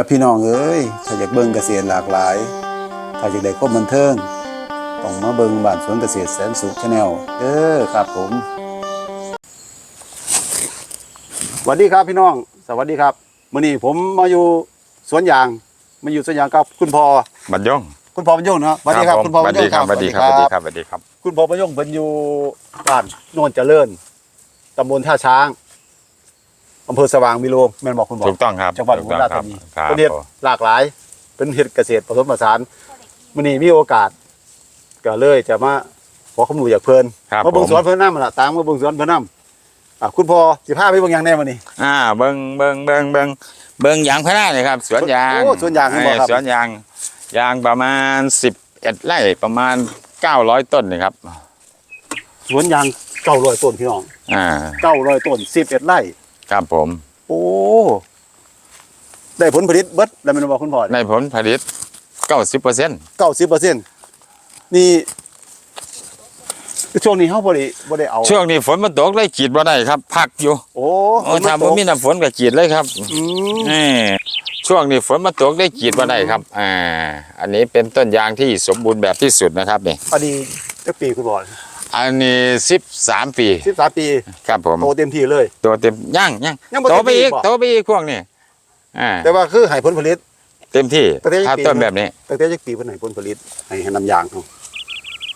อะพี่น้องเอ้ยถ้าอยากเบิ่งเกษตรหลากหลาย ถ้าอยากได้ความบันเทิงต้องมาเบิ่งบ้านสวนเกษตรแสนสุขชาแนลเด้อครับผมสวัสดีครับพี่น้อง สวัสดีครับมื้อนี้ผมมาอยู่สวนยางมาอยู่สวนยางกับคุณพ่อบัดยงคุณพ่อบรรยงเนาะสวัสดีครับผมคุณพ่อบรรยงสวัสดีครับสวัสดีครับสวัสดีครับ คุณพ่อบรรยงเป็นอยู่บ้านโนนเจริญตำบลท่าช้าง อำเภอสว่างวิโรจน์แม่นบอกคุณบอกถูกต้องครับจังหวัดอุถูบกลต้องราชครัธาบนีครับเป็นเห็ดหลากหลาย เป็นเห็ดเกษตรผสมผสานมื้อนี้มีโอกาส ก็เลยจะมาขอข้อมูลจากเพิ่นครับมาเบิ่งผมสวนเพิ่นนำล่ะตามมาเบิ่งสวนเพิ่นนำอะคุณพ่อสิพาไปเบิ่งหยังแน่มื้อนี้อ่าเบิ่งเบิ่งเบิ่งเบิ่งเบิ่งยางพาราเลยครับ สวนยางโอ้สวนยางเห็นบ่ครับเออสวนยาง ยางประมาณ11ไร่ประมาณ900ต้นนี่ครับ สวนยาง900ต้นพี่น้องอ่า900ต้น11ไร่ ครับผม โอ้ ได้ผลผลิตเบิดแล้วแม่นบ่คุณพ่อในผลผลิต90% 90%นี่ ช่วงนี้เฮาบ่ได้บ่ได้เอา ช่วงนี้ฝนมันตกเลยกรีดบ่ได้ครับ พักอยู่โอ้โอ้ถ้าบ่มีน้ำฝนก็กรีดเลยครับอืมนี่ช่วงนี้ฝนมันตกได้กรีดบ่ได้ครับ อ่า อันนี้เป็นต้นยางที่สมบูรณ์แบบที่สุดนะครับนี่ พอดีจักปีคุณพ่อ อันนี้13ปี13ปีครับผมโตเต็มที่เลย ตัวเต็มย่างย่างยังบ่โตไปอีกเต็มที่บ่ โตไปอีกพวกนี้อ่าแต่ว่าคือให้ผลผลิต เต็มที่ประเทศถ้าปีต้นแบบนี้ ตั้งแต่จักปีเพิ่นให้ผลผลิตให้ให้น้ำยางเขา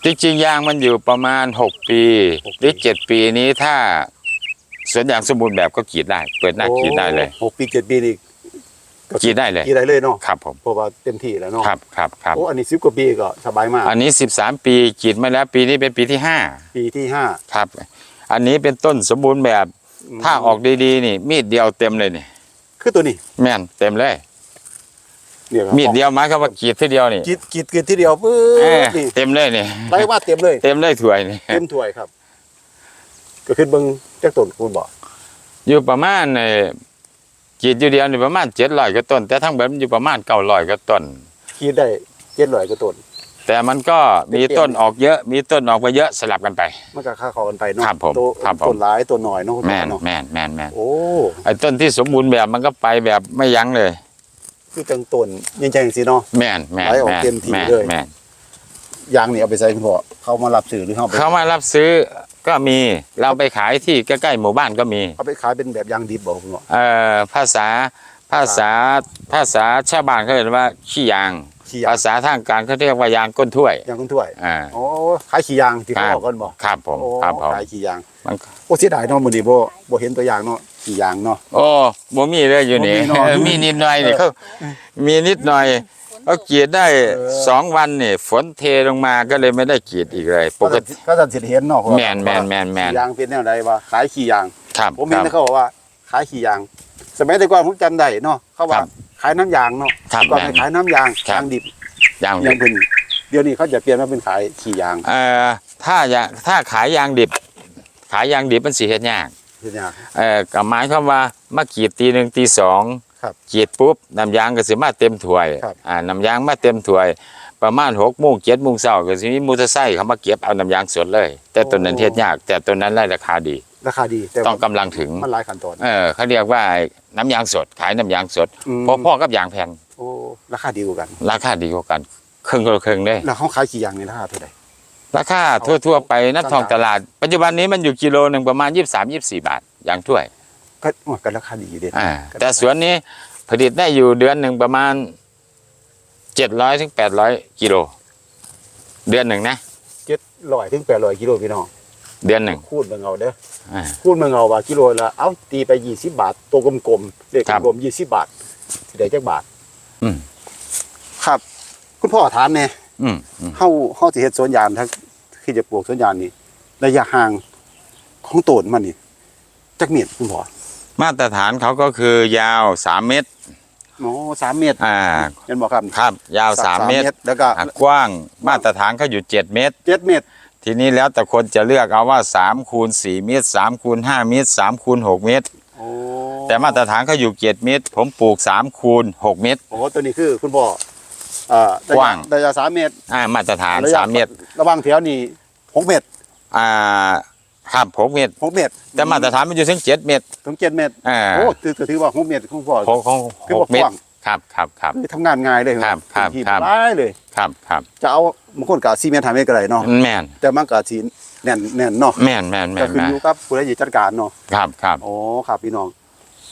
จริงๆยางมันอยู่ประมาณ 6 ปีหกปี หรือ7ปีนี้ถ้าสวนยางสมบูรณ์แบบก็กรีดได้ เปิดหน้ากรีดได้เลย โอ้หกปีเจ็ดปีนี่ กรีดได้เลยกรีดได้เลยเนาะครับผมเพราะว่าเต็มที่แล้วเนาะครับครับครับโอ้อันนี้10กว่าปีก็สบายมากอันนี้ 13 ปีกรีดมาแล้วปีนี้เป็นปีที่ปีที่ห้า5ครับ อันนี้เป็นต้นสมบูรณ์แบบอืมถ้าออกดีๆนี่ มีดเดียวเต็มเลยนี่ คือตัวนี้แม่นเต็มเลยเนี่ยครับมีดเดียวหมายความว่ากรีดทีเดียวนี่กรีดกรีดกรีดทีเดียวปึ๊เอ้ยบนี่เต็มเลยนี่ ไล่ว่าเต็มเลย เต็มเลยถ้วยนี่เต็มถ้วยครับ ก็คือเบิ่งจักต้นคุณบอกอยู่ประมาณเอ่อ กรีดอยู่เดียวนี่ประมาณเจ็ดร้อยกว่าต้น แต่ทั้งเบิดมันอยู่ประมาณเก้าร้อยกว่าต้นกรีดได้700กว่าต้น แต่มันก็มีต้นออกเยอะ มีต้นออกไปเยอะสลับกันไป มันก็ค่าเข้ากันไปเนาะครับผมตัวครับผมต้นหลายต้นน้อยเนาะคุณแมพ่อนเนาะแมนแมนแมนโอ้ไอ้ต้นที่สมบูรณ์แบบมันก็ไปแบบไม่ยั้งเลย คือจังต้นยังจังซี่เนาะ แมนแมนไหลออกแมนเต็มที่แมนเลย แมนยางนี่เอาไปใส่คุณพ่อเขามารับซื้อหรือเขาเอาไป เขามารับซื้อ ก็มีเราไปขายที่ใกล้ๆหมู่บ้านก็มีเอาไปขายเป็นแบบยางดิบบอกคุณพ่อเอ่อภาษาภาษาภาษาชาวบ้านเขาเรียกว่าขี้ยาง ขี้ยางภาษาทางการเขาเรียกว่ายางก้นถ้วยยางคุณถ้วยอ่าโอ้ขายขี้ยางที่เขาครับบอกกันบอกครับผมโอ้ครับผมขายขี้ยางมันโอ้เสียดายเนาะมื้อนี้บ่บ่เห็นตัวอย่างเนาะขี้ยางเนาะโอ้บ่มีเลยอยู่นี่บ่มีเนาะเออมีนิดหน่อยนี่เออเขามีนิดหน่อย เขากรีดได้เออสองวันนี่ฝนเทลงมาก็เลยไม่ได้กรีดอีกเลยปก็กจะติก็จะสิเห็นเนาะเพราะว่าแม่นแม่นแม่นแม่นขี้ยางเป็นแนวใดว่าขายขี้ยางครับผมคเห็นรับเขาบอกว่าขายขี้ยาง สมัยแต่ก่อนผมจำได้เนาะเขาว่าครับขายน้ำยางเนาะครับก่อนแม่ไปนขายน้ำยางครับยางดิบยางยางเพิ่นเดี๋ยวนี้เขาจะเปลี่ยนมาเป็นขายขี้ยางเอ่อถ้าอยากถ้าขายยางดิบ ขายยางดิบมันสิเฮ็ดยากเฮ็ดยางเอ่อก็หมายความว่ามากรีดตีหนึ่งตีสอง ครับกรีดปุ๊บน้ำยางก็สิมาเต็มถ้วยครับอ่าน้ำยางมาเต็มถ้วยประมาณหกโมงเจ็ดโมงเช้าก็สิมีมอเตอร์ไซค์เขามาเก็บเอาน้ำยางสดเลย แต่ตัวนั้นเฮ็ดยาก แต่ตัวนั้นได้ราคาดี ราคาดีแต่ต้องกำลังถึง มันหลายขั้นตอน เออเขาเรียกว่าน้ำยางสดขายน้ำยางสดมพอพ่อกับยางแผ่นโอ้ราคาดีกว่ากัน ราคาดีกว่ากันครึ่งละครึ่งเลยแล้วเขาขายขี้ยางในราคาเท่าไหร่ ราคาทั่วๆไปนัดทองตลาด ปัจจุบันนี้มันอยู่กิโลหนึ่งประมาณ 23 24 บาทยางถ้วย ก็โอ้ก็ราคาดีอยู่เด้อ่าแต่สวนนี้ผลิตได้อยู่เดือนหนึ่งประมาณ700ถึง800กิโล เดือนหนึ่งนะ700ถึง800กิโลพี่น้องเดือนหนึ่งคูณเบิ่งเอาเด้ออ่าคูณเบิ่งเอาว่ากิโลละเอาตีไป20บาทตัวกลมๆเลขครับกลมๆ20บาทสิได้จักบาท อืมครับ คุณพ่อถามแน่อืมอืมเฮาเฮาสิเฮ็ดสวนยางถ้าที่จะปลูกสวนยางนี่ระยะห่างของต้นมันนี่จักเมตรคุณพ่อ มาตรฐานเขาก็คือยาว3เมตรอ๋อ3เมตรอ่าเห็นบ่ครับครับ ยาว3เมตร แล้วก็อะกว้างมาตรฐานเขาอยู่7เมตร7เมตร ทีนี้แล้วแต่คนจะเลือกเอาว่า3คูณ4เมตร3คูณ5เมตร3คูณ6เมตรโอ้แต่มาตรฐานเขาอยู่7เมตร ผมปลูก3คูณ6เมตรโอ้ตัวนี้คือคุณพ่อเอ่อระยะกว้างระยะ3เมตรอ่ามาตรฐานระยะ3เมตร ระหว่างแถวนี่6เมตรอ่า ครับ6เมตร6เมตรแต่มาตรฐานมันอยู่ถึง7เมตร ถึง7เมตรอ่า โอ้ถือถือว่า6เมตรคุณพ่อ ของของคือหว่ากเมกตรว้าง ครับครับครับ คือทำงานง่ายเลยครับครับทีมครับ ร้ายเลย ครับครับจะเอาบางคนก็4เมตร5เมตรก็ได้เนาะแม่นแต่มันก็สิแน่นแน่นเนาะแม่นแม่นแม่ก็นขึ้นแม่นอยู่กับผู้ใดสิจัดการเนาะครับครับอ๋อครับพี่น้อง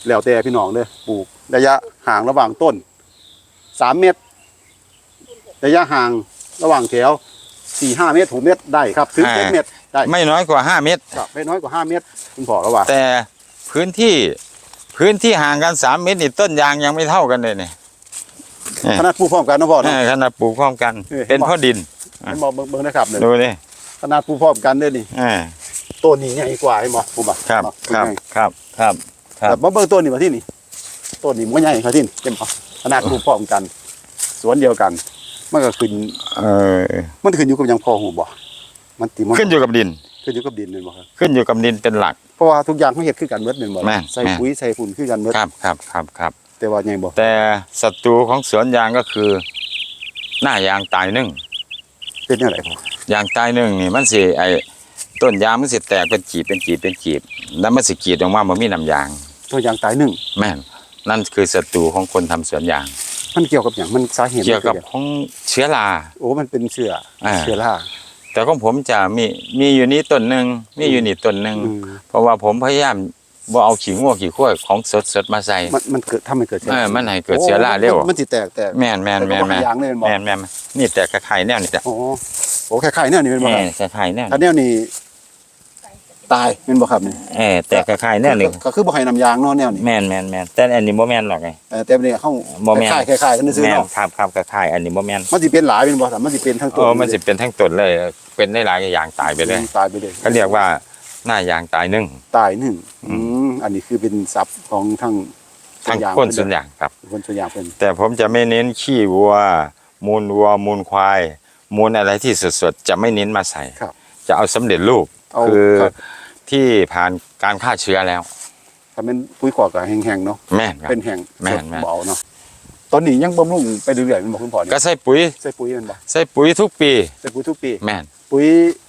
แล้วแต่พี่น้องเด้อปลูกระยะห่างระหว่างต้นสามเมตร ระยะห่างระหว่างแถวสี่ห้าเมตรหกเมตรได้ครับถึงเจ็ดเมตร ได้ ไม่น้อยกว่า 5 เมตร ครับไม่น้อยกว่าห้าเมตรคุณพ่อแล้วว่าแต่พื้นที่พื้นที่ห่างกัน 3 เมตรนี่ต้นยางยังไม่เท่ากันเลยเนี่ยขนาดปลูกพร้อมกันเนาะพ่อเอเนาะอขนาดปลูกพร้อมกัน เออ เป็นเพ่อดินให้มองเบิ่งเบิ่งนะครับเนี่ยดูนี่ขนาดปลูกพร้อมกันเด้อนี่เออต้นนี้ใหญ่กว่าให้หมอผมบอกครับเนาะครับใหญ่ครับครับ ครัแต่บมาเบิ่งต้นนี้มาที่นี่ต้นนี้มันใหญ่ครับที่นี่เห็นบ่ขนาดปลูกพร้อมกัน สวนเดียวกัน มันก็ขึ้นเออมันขึ้นอยู่กับหยังพอหูบ่ มันติมันขึ้นอยู่กับดิน ขึ้นอยู่กับดินเลยบ่ครับขึ้นอยู่กับดินเป็นหลัก เพราะว่าทุกอย่างเขาเฮ็ดคือกันเบิดแม่นบ่ล่ะแม่น ใส่แม่นปุ๋ยใส่ฝุ่นคือกันเบิดครับครับครับครับแต่ว่าใหญ่บ่แต่ศัตรูของสวนยางก็คือ หน้ายางตายนึ่งเป็นจังไดพ่อยางตายนึ่งนี่มันสิไอ้ต้นยางมันสิแตกเป็นจีบเป็นจีบเป็นจีบแล้วมันสิกรีดออกมามันมีน้ำยาง ตัวยางตายหนึ่งแม่นนั่นคือศัตรูของคนทำสวนยาง มันเกี่ยวกับหยังมันสาเหตุมันเกี่ยวกับคือหงของเชื้อรา โอ้มันเป็นเชื้ออ่าเชื้อรา แต่ของผมจะมีมีอยู่นี้ต้นหนึ่งมีอยู่นี่ต้นหนึ่งอืมเพราะว่าผมพยายามบ่เอาขี้งัวขี้ข้วยของสดสดๆมาใส่มันมันเกิดทำให้เกิดเชื้เออมันให้เกิดเชื้อราเร็วโมันสิแตกแตกแม่นแม่นแม่นแม่นยางเลยแม่นบ่แม่นแม่นนี่แต่กระไข่แนวนี่จ้ะโอ้โหคล้ายๆแนวนี้เป็นบ่คแม่รับกระไข่แนวถ้านี่แนวนี้ ตายเป็นบ่ครับนี่เออแต่กระไข่แนวนี่ก็คือบ่ให้น้ำยางเนาะแนวนี้แม่นแม่นแม่นแต่อันนี้บ่แม่นหรอกไงเออแต่เนี่ยเฮาบ่แม่นคล้ายๆคล้ายๆกันซื่อๆแม่นเนาะครับครับกระไข่อันนี้บ่แม่นมันสิเป็นหลายเป็นบ่ครับมันสิเป็นทั้งเออมันสิเป็นทั้งต้นเลย เป็นได้หลายอย่างตายไปเลยตายไปเลยเขาเรียกว่าหน้ายางตายหนึ่งตายหนึ่งอืมอันนี้คือเป็นศัพท์ของทางทั้งยางคนส่วนอย่างครับคนส่วนยางเพิ่นแต่ผมจะไม่เน้นขี้วัว มูลวัวมูลควาย มูลอะไรที่สดๆจะไม่เน้นมาใส่ครับจะเอาสำเร็จรูปเอาคือครับ ที่ผ่านการฆ่าเชื้อแล้วถ้าเป็นปุ๋ยขอกก็แห้งๆเนาะแม่นครับ เป็นแห้งแม่นสดแม่น เบเอาเนาะตอนนี้ยังบำรุงไปเรื่อยๆแมันบอกคุณพ่อนี่ก็ใส่ปุ๋ยใส่ปุ๋ยแมันบ่ใส่ปุ๋ยทุกปี ใส่ปุ๋ยทุกปี แม่น ปุ๋ย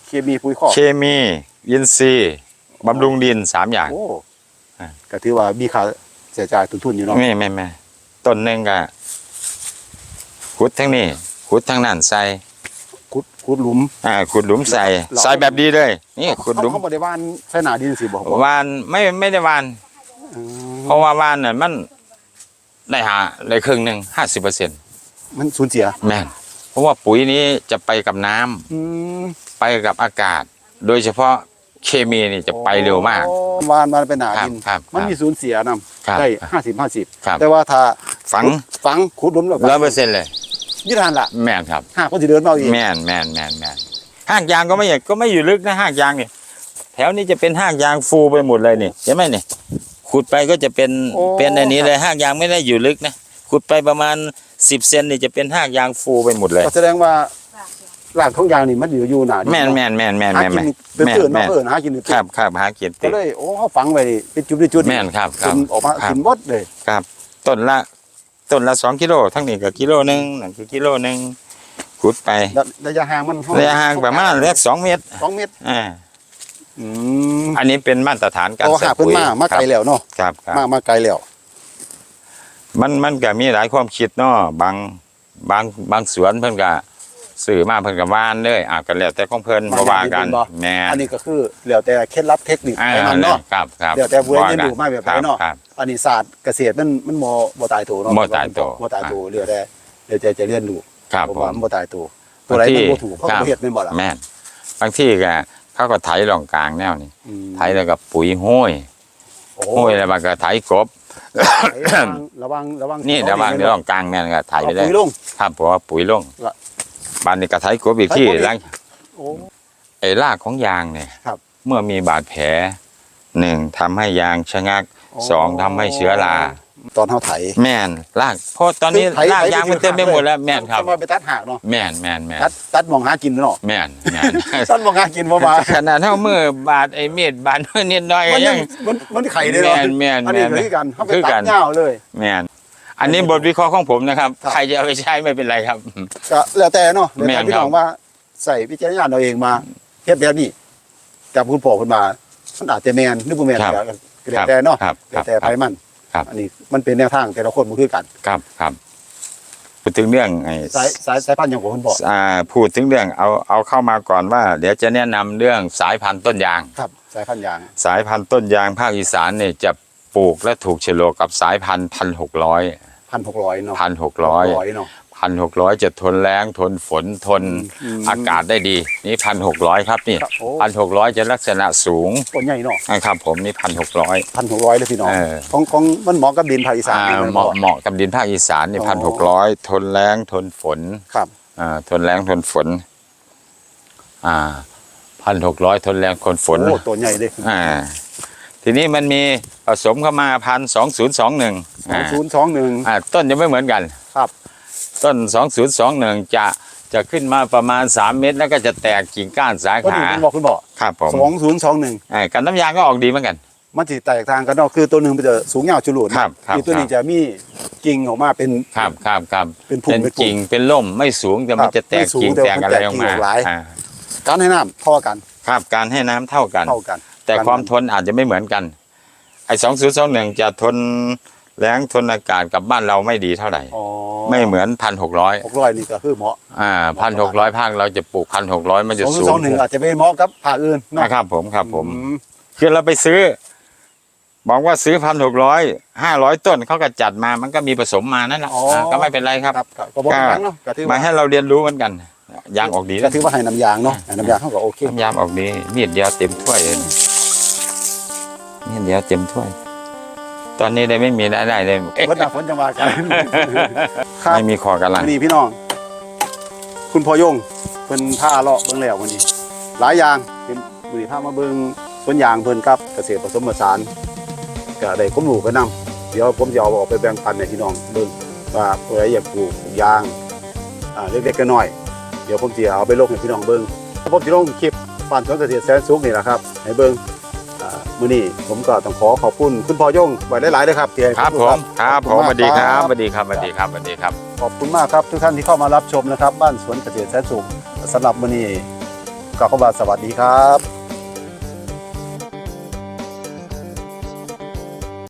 เคมีปุ๋ยขอก เคมีอินทรีย์บำรุงดินสามอย่าง โอ้อ่า ก็ถือว่ามีค่าเสียจ่ายต้นทุนอยู่เนาะไม่ไม่ไม่ต้นหนึ่งก็ขุดทั้งนี้ขุดทั้งนั้นใส่ ขุดขุดหลุมอ่าขุดหลุมใส่เราใส่แบบดีเลยนี่ขุดหลุมเขาบ่ได้ว่านใส่หน้าดินสิบ่ครับวานไม่ไม่ได้วานอืมเพราะว่าวานเนี่ยมันได้หาได้ครึ่งหนึ่งห้าสิบเปอร์เซ็นต์มันสูญเสียแม่นเพราะว่าปุ๋ยนี้จะไปกับน้ำอืมไปกับอากาศ โดยเฉพาะเคมีนี่จะไปเร็วมากโอ้วานมันเป็นหน้าดินครับครับมันมีสูญเสียนํครับได้50ครับ50แต่ว่าถ้าฝังฝังขุดหลุมแล้วก็ร้อยเปอร์เซ็นต์เลย ยี่ทานล่ะแม่นครับหากคนสิเดินมาเอาอีกแม่นแม่นแม่นแม่นห้างยางก็ไม่ใหญ่ก็ไม่อยู่ลึกนะห้างยางนี่แถวนี้จะเป็นห้างยางฟูไปหมดเลยนี่ใช่ไหมนี่ขุดไปก็จะเป็นเป็นอันนี้เลยห้างยางไม่ได้อยู่ลึกนะขุดไปประมาณสิบเซนนี่จะเป็นห้างยางฟูไปหมดเลยก็แสดงว่าหลากของยางนี่มันอยู่อยู่หน้าดิแม่นแม่นแม่นแม่นหาแม่นกิแม่นนเป็นแม่นตื่นแม่เนาะนเอิ้นหากินเป็นคตื่รันบครับหาเกียรติก็เลยโอ้เขาฝังไว้นี่เป็นจุดเป็นจุดแม่นครับคขึ้รับนออกมาครับขึ้นหมดเลยครับ ต้นละ ต้นละสองกิโลทั้งนี้ก็กิโลหนึ่งนั่นคือกิโลหนึ่งขุดไประระยะห่างมันเท่ระยะห่างประมาณเล็กสองเมตรสองเมตรอ่าอืมอันนี้เป็นมาตรฐานการโอ้ใส่หาเพิ่นปุ๋ยมามาไกลแล้วเนาะครับครับมามาไกลแล้วมันมันก็มีหลายความคิดเนาะบางบางบางสวนเพิ่นก็ สื่อมาเพิ่นก็ว่านเลยอะก็แล้วแต่ของเพิ่นบ่ว่ากันแม่อันนี้ก็คือแล้วแต่เคล็ดลับเทคนิคอ่าไปมันเนาะครับครับเดี๋ยวแต่ผู้ใดเรียนรู้มาแบบไหนเนาะครับอันนี้ศาสตร์เกษตรมันมันบ่บ่ตายตัวเนาะบ่ตายตัวบ่ตายตัวเดี๋ยวแต่เดี๋ยวจะจะเรียนรู้ครับผมผว่ามมันบ่ตายตัวตัวไหนมันบ่ถูกเขาครัก็บเฮ็ดแม่นบ่ล่ะแม่นบางที่ก็เขาก็ไถร่องกลางแนวนี่อืมไถแล้วก็ปุ๋ยห้อยโอ้ห้อยแล้วมันก็ไถกบระวังระวังนี่ระหว่างเดี๋ยวร่องกลางแม่นก็ไถเอาไปได้ปุ๋ยลงครับเพราะว่าปุ๋ยลงละ บ้านนี้ก็ไถกบอีกที่ไถกบอีกหลังโอ้ ไอ้รากของยางเนี่ยครับเมื่อมีบาดแผลหนึ่งทำให้ยางชะงักสองทำให้เชื้อราตอนเฮาไถ แม่นรากเพราะตอนนี้ไถรากยางมันเต็มไปหมดแล้วแม่นครับจะมาไปตัดหากเนาะแม่นแม่นแม่นตัดตัดหมองหากินเนาะแม่นแม่นตัดหมองหากินบ่มาขนาดเท่ามือบาดไอ้มีดบาดนิดหน่อยก็มันยัยังงมันมันไข่ได้เนาะแม่นแม่นอันนี้แม่น คือกันเฮาไปคือกัตัดนยาวเลย แม่น อันนี้บทวิเคราะห์ของผมนะครับ ครับ ใครจะเอาไปใช้ไม่เป็นไรครับ ก็แล้วแต่เนาะแล้วแม่แต่นพี่ครับน้องว่าใส่วิจารณญาณเอาเองมาเฮ็ดแบบนี้แต่คุณพ่อคุณมามันอาจจะแม่นหรือบ่แม่นครับก็แล้วแต่เนาะครับคแล้รัวบแต่ไผมันครับ อันนี้มันเป็นแนวทางแต่ละคนมันคือกันครับครับพูดถึงเรื่องไอ้สายสายสายพันธุ์อย่างผมบอก อ่าพูดถึงเรื่องเอาเอาเข้ามาก่อนว่า เดี๋ยวจะแนะนำเรื่องสายพันธุ์ต้นยาง ครับ สายพันธุ์ยาง สายพันธุ์ต้นยางภาคอีสานเนี่ยจะปลูกและถูกเฉลกกับสายพันธุ์พันหกร้อย พันหกร้อยเนาะพันหกร้อยเนาะพันหกร้อยจะทนแรงทนฝนทนอืมอากาศได้ดี นี่พันหกร้อยครับนี่ครับโอ้พันหกร้อยจะลักษณะสูงต้นใหญ่เนาะนะครับผมนี่พันหกร้อยพันหกร้อยเลยพี่น้องเออของของมันเหมาะกับดินภาคอีสานอ่านี่เลยเหมาะบอกเหมาะกับดินภาคอีสานนี่อ๋พันหกอร้อยทนแรงทนฝนครับอ่าทนแรงทนฝน อ่าพันหกร้อยทนแรงทนฝนโอ้ตัวใหญ่เลยอ่า ทีนี้มันมีผสมเข้ามาพันสองศูนย์สองหนึ่งสองศูนย์สองหนึ่งอ่าต้นจะไม่เหมือนกันครับ ต้นสองศูนย์สองหนึ่งจะจะขึ้นมาประมาณสามเมตรแล้วก็จะแตกกิ่งก้านสาก็ขาดีคุณบอกคุณบอกครับผมสองศูนย์สองหนึ่งอ่ากันน้ำยางก็ออกดีเหมือนกัน มันจะแตกต่างกันเนาะคือตัวหนึ่งมันจะสูงยาวจุลุนครับครับอีกตัวนี้จะมีกิ่งออกมาเป็นครับครับครับเป็นพุ่มเป็นเป็นพุ่มกิ่งเป็นล่มไม่สูงแต่มันครับจะแตกไม่สูงกิ่งแต่แตกมันอะไรแตกออกกิ่งมาออกหลายอ่าการให้น้ำเท่ากัน ครับการให้น้ำเท่ากันเท่ากัน แต่ความทนอาจจะไม่เหมือนกัน ไอ้สองศูนย์สองหนึ่งจะทนแรงทนอากาศกับบ้านเราไม่ดีเท่าไหร่ อ๋อไม่เหมือนพันหกร้อยหกร้อยนี่ก็คือเหมาะอ่าพันหกร้อยภาคเราจะปลูกพันหกร้อยมันสจะองศูนสูย์สองงหนึ่งอาจจะไม่เหมาะกับภาคอื่นเนาะนะครับผมครับผม อืมคือเราไปซื้อ บอกว่าซื้อพันหกร้อยห้าร้อยต้นเขาก็จัดมามันก็มีผสมมานั่นแหละอ่าก็ไม่เป็นไรครับครับก็บอกครั้งเนาะก็ถือมาว่าให้เราเรียนรู้เหมือนกันยางออกดีก็แล้วถือว่าให้น้ำยางเนาะให้น้ำยางเขาก็โอเค น้ำยางออกดีมีดเดียวเต็มถ้วยเลย มีดเดียวเต็มถ้วย ตอนนี้ได้ไม่มีรายได้เลยเอ๊ะวัดหนาฝนจังหวะกันครับไม่มีคอกำลังวันนี้พี่น้อง คุณพอยงเพิ่นผ้าเลาะเบิ่งแล้ววันนี้ หลายอย่างเป็นวันนี้พามาเบิ่งสวนยางเพิ่นกับเกษตรผสมผสานก็ได้ความรู้กันนํเดี๋ยวผมจะเอาออกไปแบ่งปันให้พี่น้องเบิ่งว่าผู้ใดอยากปลูกยางอ่าเล็กๆน้อยๆเดี๋ยวผมจะเอาไปลงให้พี่น้องเบิ่งผมจะลงคลิปบ้านสวนเกษตรแสนสุขนี่แหละครับให้เบิ่งอ่า มื้อนี้ผมก็ต้องขอขอบคุณคุณพอยงไว้หลายๆเลยครับที่ให้ครับผมครับผมสมากวัสดีครับสวัสดีครับสวัสดีครับสวัสดีครับ ขอบคุณมากครับทุกท่านที่เข้ามารับชมนะครับ บ้านสวนเกษตรแสนสุขสำหรับมื้อนี้ก็ขอบาสวัสดีครับ